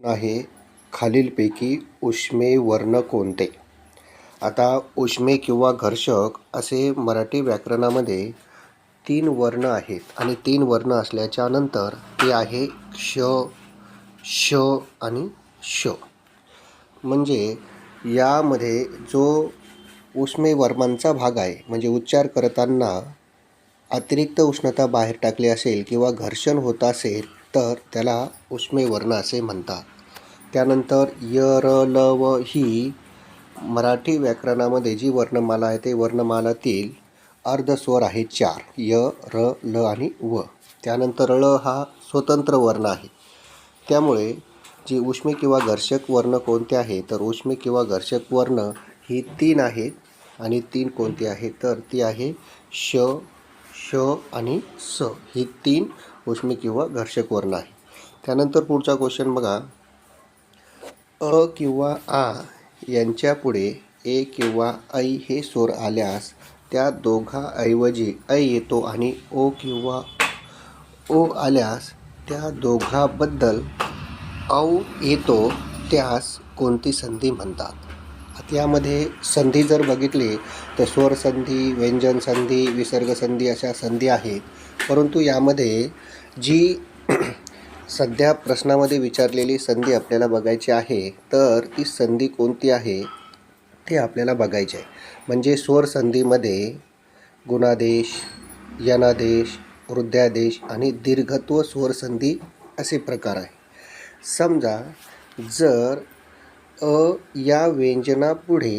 आहे खालीलपैकी उष्मे वर्ण कोणते? आता उष्मे किंवा घर्षक असे मराठी व्याकरणामध्ये तीन वर्ण आहेत आणि तीन वर्ण असल्याच्या नंतर ते आहे क्ष श आणि श. म्हणजे यामध्ये जो उष्मे वर्मांचा भाग आहे म्हणजे उच्चार करताना अतिरिक्त उष्णता बाहेर टाकली असेल किंवा घर्षण होत असेल तर त्याला उष्मेवर्ण असे म्हणतात. त्यानंतर य र ल व ही मराठी व्याकरणामध्ये जी वर्णमाला आहे ते वर्णमालातील अर्धस्वर आहे चार. य र ल आणि व. त्यानंतर ळ हा स्वतंत्र वर्ण आहे. त्यामुळे जी उष्मे किंवा घर्षक वर्ण कोणते आहे तर उष्मे किंवा घर्षक वर्ण ही तीन आहेत आणि तीन कोणती आहे तर ती आहे श श आणि स. ही तीन उष्मी किंवा घर्षक वर्ण आहे. त्यानंतर पुढचा क्वेश्चन बघा. अ किंवा आ यांच्या पुढे ए किंवा ऐ हे स्वर आल्यास त्या दोघाऐवजी ऐ येतो आणि ओ किंवा ओ आल्यास त्या दोघाबद्दल औ येतो त्यास कोणती संधी म्हणतात? आता यामध्ये संधी जर बघितली तर स्वर संधी व्यंजन संधी विसर्ग संधी अशा संधी आहेत. परंतु यामध्ये जी सध्या प्रश्नामध्ये विचारलेली संधी आपल्याला बघायची आहे तर ती संधी कोणती आहे ते आपल्याला बघायचे आहे. म्हणजे स्वर संधीमध्ये गुणादेश यनादेश वृद्ध्यादेश आणि दीर्घत्व स्वर संधी असे प्रकार आहे. समजा जर अ या व्यंजनापुढे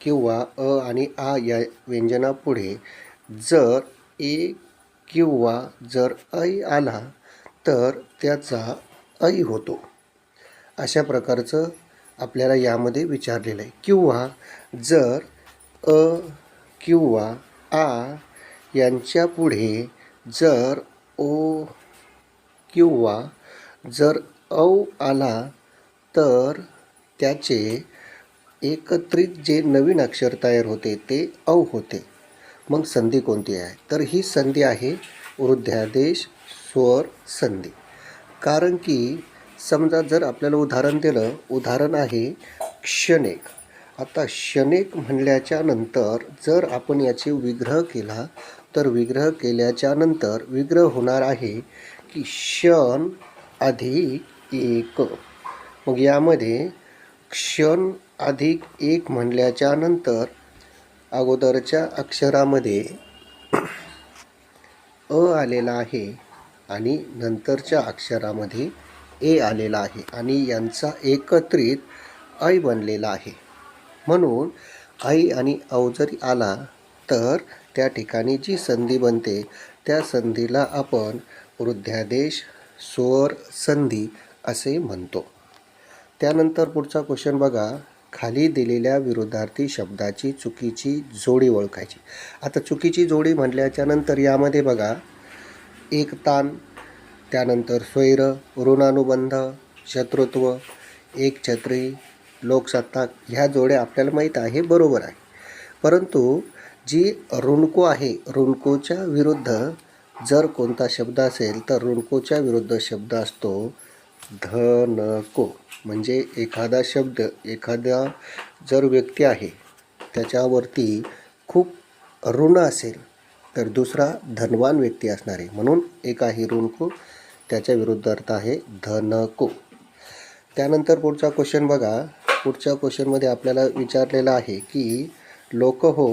किंवा अ आणि आ या व्यंजनापुढे जर ए किंवा जर ऐ आला तर त्याचा ऐ होतो. अशा प्रकारचं आपल्याला यामध्ये विचारलेलं आहे. किंवा जर अ किंवा आ यांच्या पुढे जर ओ किंवा जर औ आला तर त्याचे एकत्रित जे नवीन अक्षर तयार होते ते औ होते. मग संधी कोणती आहे? तर ही संधी आहे वृद्ध्यादेश स्वर संधी. कारण की समजा जर आपल्याला उदाहरण दिलं उदाहरण आहे क्षणिक. आता क्षणिक म्हणल्याच्या नंतर जर आपण याचे विग्रह केला तर विग्रह केल्याच्यानंतर विग्रह होणार आहे की क्षण अधिक एक. मग यामध्ये क्षण अधिक एक म्हणल्याच्या नंतर अगोदरच्या अक्षरामध्ये अ आलेला आहे आणि नंतरच्या अक्षरामध्ये ए आलेला आहे आणि यांचा एकत्रित ऐ बनलेला आहे. म्हणून आई आणि औ जरी आला तर त्या ठिकाणी जी संधी बनते त्या संधीला आपण वृद्ध्यादेश स्वर संधी असे म्हणतो. त्यानंतर पुढचा क्वेश्चन बघा. खाली दिलेल्या विरोधार्थी शब्दाची चुकीची जोडी ओळखायची. आता चुकीची जोडी म्हटल्याच्या नंतर यामध्ये बघा एक ताण त्यानंतर स्वैर ऋणानुबंध शत्रुत्व एक छत्री लोकसत्ताक ह्या जोड्या आपल्याला माहीत आहे बरोबर आहे. परंतु जी ऋणको आहे ऋणकोच्या विरुद्ध जर कोणता शब्द असेल तर ऋणकोच्या विरुद्ध शब्द असतो धनको म्हणजे एखादा शब्द एखादा जर व्यक्ती आहे त्याच्यावरती खूप ऋण असेल तर दुसरा धनवान व्यक्ती असणार आहे. म्हणून एक आहे ऋणको त्याच्या विरुद्ध अर्थ आहे धनको त्यानंतर पुढचा क्वेश्चन बघा. पुढच्या क्वेश्चनमध्ये आपल्याला विचारलेलं आहे की लोक हो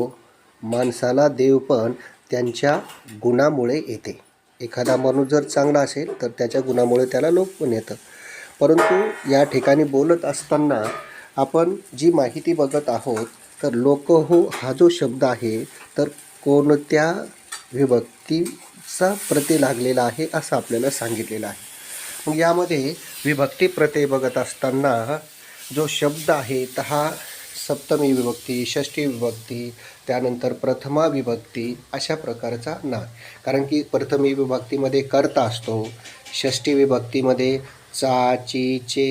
माणसाला देव पण त्यांच्या गुणामुळे येते. एखादा माणूस जर चांगला असेल तर त्याच्या गुणामुळे त्याला लोक पण येतं. परंतु या ठिकाणी बोलत असताना आपण जी माहिती बघत आहोत तर लोक हो हा जो शब्द आहे तर कोणत्या विभक्तीचा प्रति लागलेला आहे असं आपल्याला सांगितलेलं आहे. मग यामध्ये विभक्ती प्रत्यय बघत असताना जो शब्द आहे तर हा सप्तमी विभक्ती षष्टी विभक्ती त्यानंतर प्रथमा विभक्ती अशा प्रकारचा ना कारण की प्रथमी विभक्तीमध्ये कर्ता असतो षष्टी विभक्तीमध्ये चा ची चे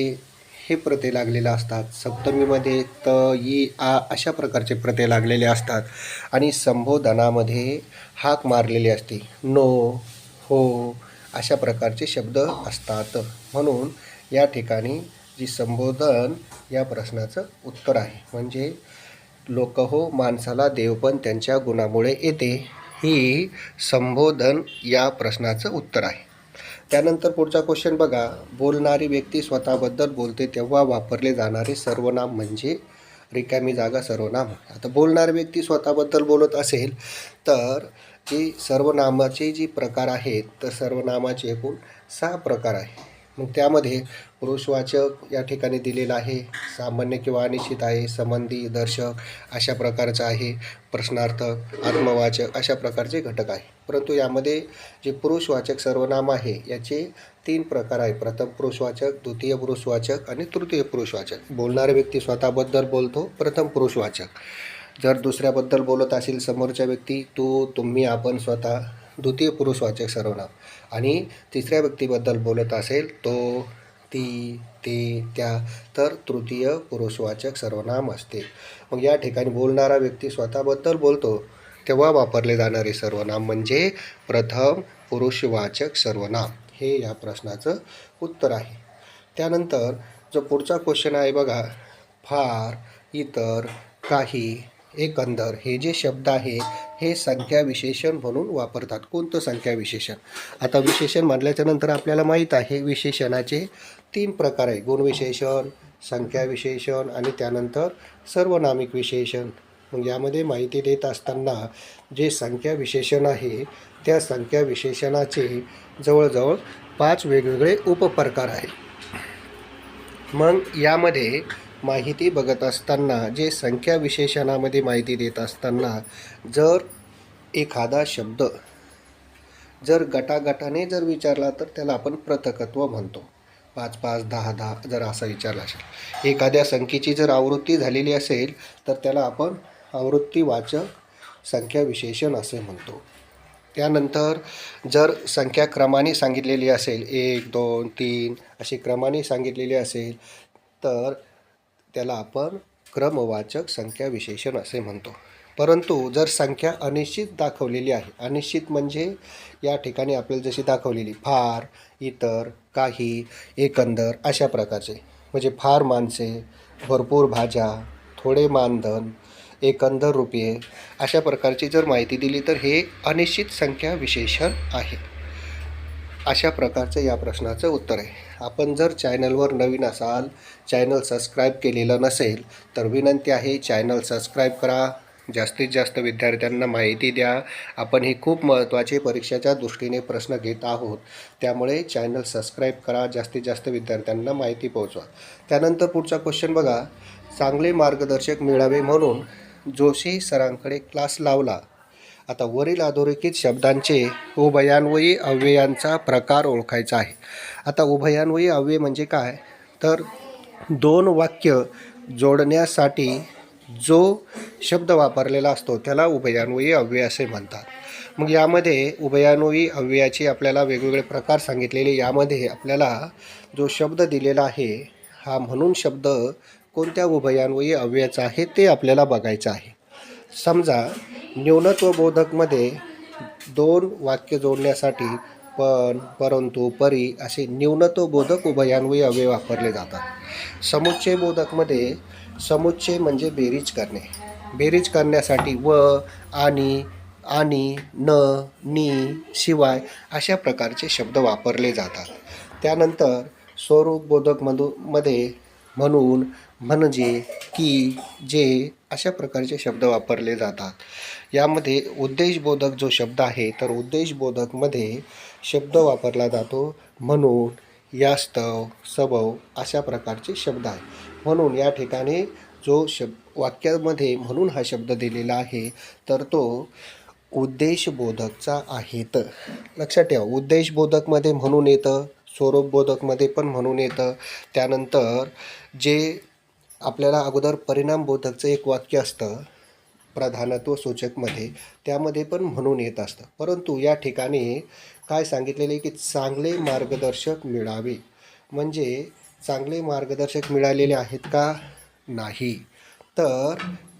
हे प्रत्यय लागलेले असतात. सप्तमीमध्ये त ई आ अशा प्रकारचे प्रत्यय लागलेले असतात. आणि संबोधनामध्ये हाक मारलेली असते. नो हो अशा प्रकारचे शब्द असतात. म्हणून या ठिकाणी जी संबोधन या प्रश्नाचं उत्तर आहे. म्हणजे लोक हो माणसाला देव पण त्यांच्या गुणामुळे येते ही संबोधन या प्रश्नाचं उत्तर आहे. त्यानंतर पुढचा क्वेश्चन बघा. बोलणारी व्यक्ती स्वतःबद्दल बोलते तेव्हा वापरले जाणारे सर्वनाम म्हणजे रिकामी जागा सर्वनाम. आता बोलणारी व्यक्ती स्वतःबद्दल बोलत असेल तर जी सर्वनामाचे जी प्रकार आहेत तर सर्वनामाचे एकूण सहा प्रकार आहे मग त्यामध्ये पुरुषवाचक या ठिकाणी दिलेलं आहे. सामान्य किंवा अनिश्चित आहे. संबंधी दर्शक अशा प्रकारचं आहे. प्रश्नार्थक आत्मवाचक अशा प्रकारचे घटक आहे. परंतु यामध्ये जे पुरुषवाचक सर्वनाम आहे याचे तीन प्रकार आहे प्रथम पुरुषवाचक द्वितीय पुरुषवाचक आणि तृतीय पुरुषवाचक. बोलणारा व्यक्ती स्वतःबद्दल बोलतो प्रथम पुरुषवाचक. जर दुसऱ्याबद्दल बोलत असेल समोरच्या व्यक्ती तू तुम्ही आपण स्वतः द्वितीय पुरुषवाचक सर्वनाम. आणि तिसऱ्या व्यक्तीबद्दल बोलत असेल तो ती ते त्या तर तृतीय पुरुषवाचक सर्वनाम असते. मग या ठिकाणी बोलणारा व्यक्ती स्वतःबद्दल बोलतो तेव्हा वापरले जाणारे सर्वनाम म्हणजे प्रथम पुरुषवाचक सर्वनाम. हे या प्रश्नाचं उत्तर आहे. त्यानंतर जो पुढचा क्वेश्चन आहे बघा फार इतर काही एकंदर हे जे शब्द आहे हे संख्या विशेषण म्हणून वापरतात. कोणतं संख्या विशेषण आता विशेषण म्हटल्याच्या नंतर आपल्याला माहीत आहे विशेषणाचे तीन प्रकार आहे गुणविशेषण संख्या विशेषण आणि त्यानंतर सर्वनामिक विशेषण. मग यामध्ये माहिती देत असताना जे संख्या विशेषण आहे त्या संख्या विशेषणाचे जवळजवळ पाच वेगवेगळे उपप्रकार आहेत. मग यामध्ये माहिती बघत असताना जे संख्या विशेषणामध्ये माहिती देत असताना जर एखादा शब्द जर गटागटाने जर विचारला तर त्याला आपण प्रथकत्व म्हणतो. पाच पाच दहा दहा जर असा विचारला असेल. एखाद्या संख्येची जर आवृत्ती झालेली असेल तर त्याला आपण आवृत्तीवाचक संख्या विशेषण असे म्हणतो. त्यानंतर जर संख्या क्रमाने सांगितलेली असेल एक दोन तीन अशी क्रमाने सांगितलेली असेल तर त्याला आपण क्रमवाचक संख्या विशेषण असे म्हणतो. परंतु जर संख्या अनिश्चित दाखवलेली आहे अनिश्चित म्हणजे या ठिकाणी आपल्याला जशी दाखवलेली फार इतर काही एकंदर अशा प्रकारचे. म्हणजे फार माणसे भरपूर भाज्या थोडे मानधन एकंदर रुपये अशा प्रकारची जर माहिती दिली तर हे अनिश्चित संख्या विशेषण आहे. अशा प्रकारचं या प्रश्नाचं उत्तर आहे. आपण जर चॅनलवर नवीन असाल चॅनल सबस्क्राईब केलेलं नसेल तर विनंती आहे चॅनल सबस्क्राईब करा. जास्तीत जास्त विद्यार्थ्यांना माहिती द्या. आपण हे खूप महत्त्वाचे परीक्षेच्या दृष्टीने प्रश्न घेत आहोत. त्यामुळे चॅनल सबस्क्राईब करा जास्तीत जास्त विद्यार्थ्यांना माहिती पोहोचवा. त्यानंतर पुढचा क्वेश्चन बघा. चांगले मार्गदर्शक मिळावे म्हणून जोशी सरांकडे क्लास लावला. आता वरील अधोरेखित शब्दांचे उभयान्वयी अव्ययांचा प्रकार ओळखायचा आहे. आता उभयान्वयी अव्यय म्हणजे काय? तर दोन वाक्य जोडण्यासाठी जो शब्द वापरलेला असतो त्याला उभयान्वयी अव्यय असे म्हणतात. मग यामध्ये उभयान्वयी अव्ययाचे आपल्याला वेगवेगळे प्रकार सांगितलेले यामध्ये आपल्याला जो शब्द दिलेला आहे हा म्हणून शब्द कोणत्या उभयान्वयी अव्ययाचा आहे ते आपल्याला बघायचं आहे. समजा न्यूनत्वबोधकमध्ये दोन वाक्य जोडण्यासाठी पण परंतु परी असे न्यूनतोबोधक उभयान्वयी अव्यय वापरले जातात. समुच्चय बोधकमध्ये समुच्चय म्हणजे बेरीज करणे. बेरीज करण्यासाठी व आणि आणि न नी शिवाय अशा प्रकारचे शब्द वापरले जातात. त्यानंतर स्वरूप बोधकमधू मध्ये म्हणून म्हणजे की जे अशा प्रकारचे शब्द वापरले जातात. यामध्ये उद्देशबोधक जो शब्द आहे तर उद्देशबोधकमध्ये शब्द वापरला जातो. म्हणून यास्तव सबव अशा प्रकारचे शब्द आहे म्हणून या ठिकाणी जो शब वाक्यामध्ये म्हणून हा शब्द दिलेला आहे तर तो उद्देशबोधकचा आहे. तर लक्षात ठेवा उद्देशबोधकमध्ये म्हणून येतं स्वरूपबोधकमध्ये पण म्हणून येतं. त्यानंतर जे आपल्याला अगोदर परिणामबोधकचं एक वाक्य असतं प्रधानत्व सूचकमध्ये त्यामध्ये पण म्हणून येत असतं. परंतु या ठिकाणी काय सांगितलेले की चांगले मार्गदर्शक मिळावे. म्हणजे चांगले मार्गदर्शक मिळालेले आहेत का? नाही. तर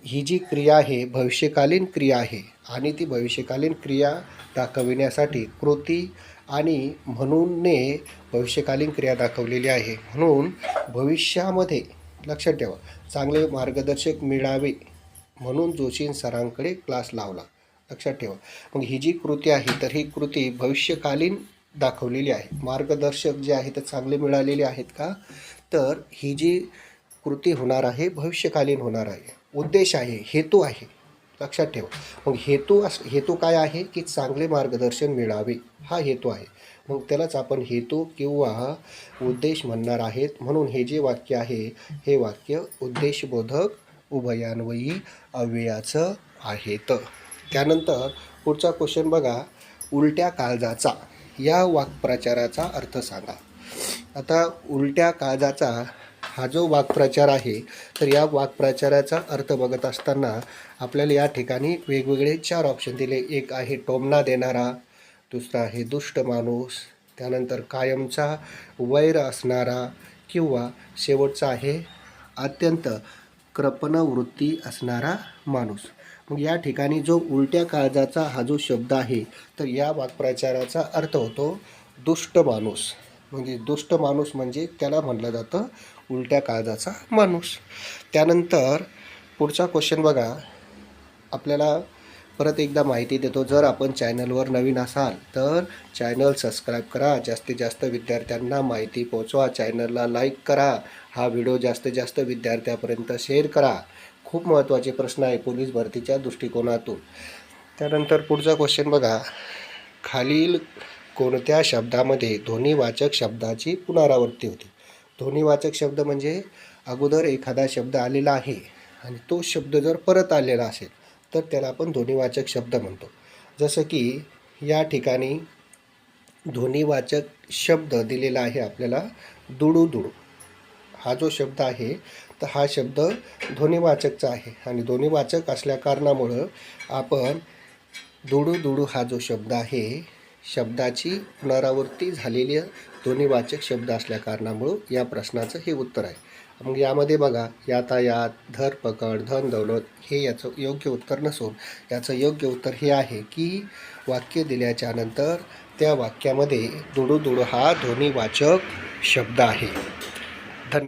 ही जी क्रिया आहे भविष्यकालीन क्रिया आहे आणि ती भविष्यकालीन क्रिया दाखविण्यासाठी कृती आणि म्हणूनने भविष्यकालीन क्रिया दाखवलेली आहे. म्हणून भविष्यामध्ये लक्षात ठेवा चांगले मार्गदर्शक मिळावे. म्हणून जोशीन सरांकडे क्लास लावला. लक्षात ठेवा. मग ही जी कृती आहे तर ही कृती भविष्यकालीन दाखवलेली आहे. मार्गदर्शक जे आहे ते चांगले मिळालेले आहेत का? तर ही जी कृती होणार आहे भविष्यकालीन होणार आहे. उद्देश आहे हेतू आहे. लक्षात ठेवा. मग हेतू अस हेतू काय आहे? की चांगले मार्गदर्शन मिळावे. हा हेतू आहे. मग त्यालाच आपण हेतू किंवा उद्देश म्हणणार आहेत. म्हणून हे जे वाक्य आहे हे वाक्य उद्देशबोधक उभयान्वयी अव्ययाचं आहेत. त्यानंतर पुढचा क्वेश्चन बघा उलट्या काळजाचा. या वाक्प्रचाराचा अर्थ सांगा. आता उलट्या काळजाचा हा जो वाक्प्रचार आहे तर या वाक्प्रचाराचा अर्थ बघत असताना आपल्याला या ठिकाणी वेगवेगळे चार ऑप्शन दिले. एक आहे टोमना देणारा दुसरा आहे दुष्ट माणूस त्यानंतर कायमचा वैर असणारा किंवा शेवटचा आहे अत्यंत कृपणवृत्ती असणारा माणूस. मग या ठिकाणी जो उलट्या काळजाचा हा जो शब्द आहे तर या वाक्प्रचाराचा अर्थ होतो दुष्ट माणूस. म्हणजे दुष्ट माणूस म्हणजे त्याला म्हटलं जातं उलट्या काळजाचा माणूस. त्यानंतर पुढचा क्वेश्चन बघा. आपल्याला परत एकदा माहिती देतो जर आपण चॅनलवर नवीन असाल तर चॅनल सबस्क्राईब करा. जास्तीत जास्त विद्यार्थ्यांना माहिती पोचवा चॅनलला लाईक करा. हा व्हिडिओ जास्तीत जास्त विद्यार्थ्यापर्यंत शेअर करा. खूप महत्त्वाचे प्रश्न आहे पोलीस भरतीच्या दृष्टिकोनातून. त्यानंतर पुढचा क्वेश्चन बघा. खालील कोणत्या शब्दामध्ये ध्वनिवाचक शब्दाची पुनरावृत्ती होते? ध्वनिवाचक शब्द म्हणजे अगोदर एखादा शब्द आलेला आहे आणि तो शब्द जर परत आलेला असेल तर त्याला आपण ध्वनिवाचक शब्द म्हणतो. जसं की या ठिकाणी ध्वनिवाचक शब्द दिलेला आहे आपल्याला दुडू दुडू. हा जो शब्द आहे तर हा शब्द ध्वनिवाचकचा आहे. आणि ध्वनिवाचक असल्या कारणामुळं आपण दुडू दुडू हा जो शब्द आहे शब्दाची पुनरावृत्ती झालेली ध्वनिवाचक शब्द असल्या कारणामुळं या प्रश्नाचं हे उत्तर आहे. मग यामध्ये बघा यातायात धर पकड धन दौलत हे याचं योग्य उत्तर नसून याचं योग्य उत्तर हे आहे की वाक्य दिल्याच्यानंतर त्या वाक्यामध्ये दुडू दुडू हा ध्वनिवाचक शब्द आहे.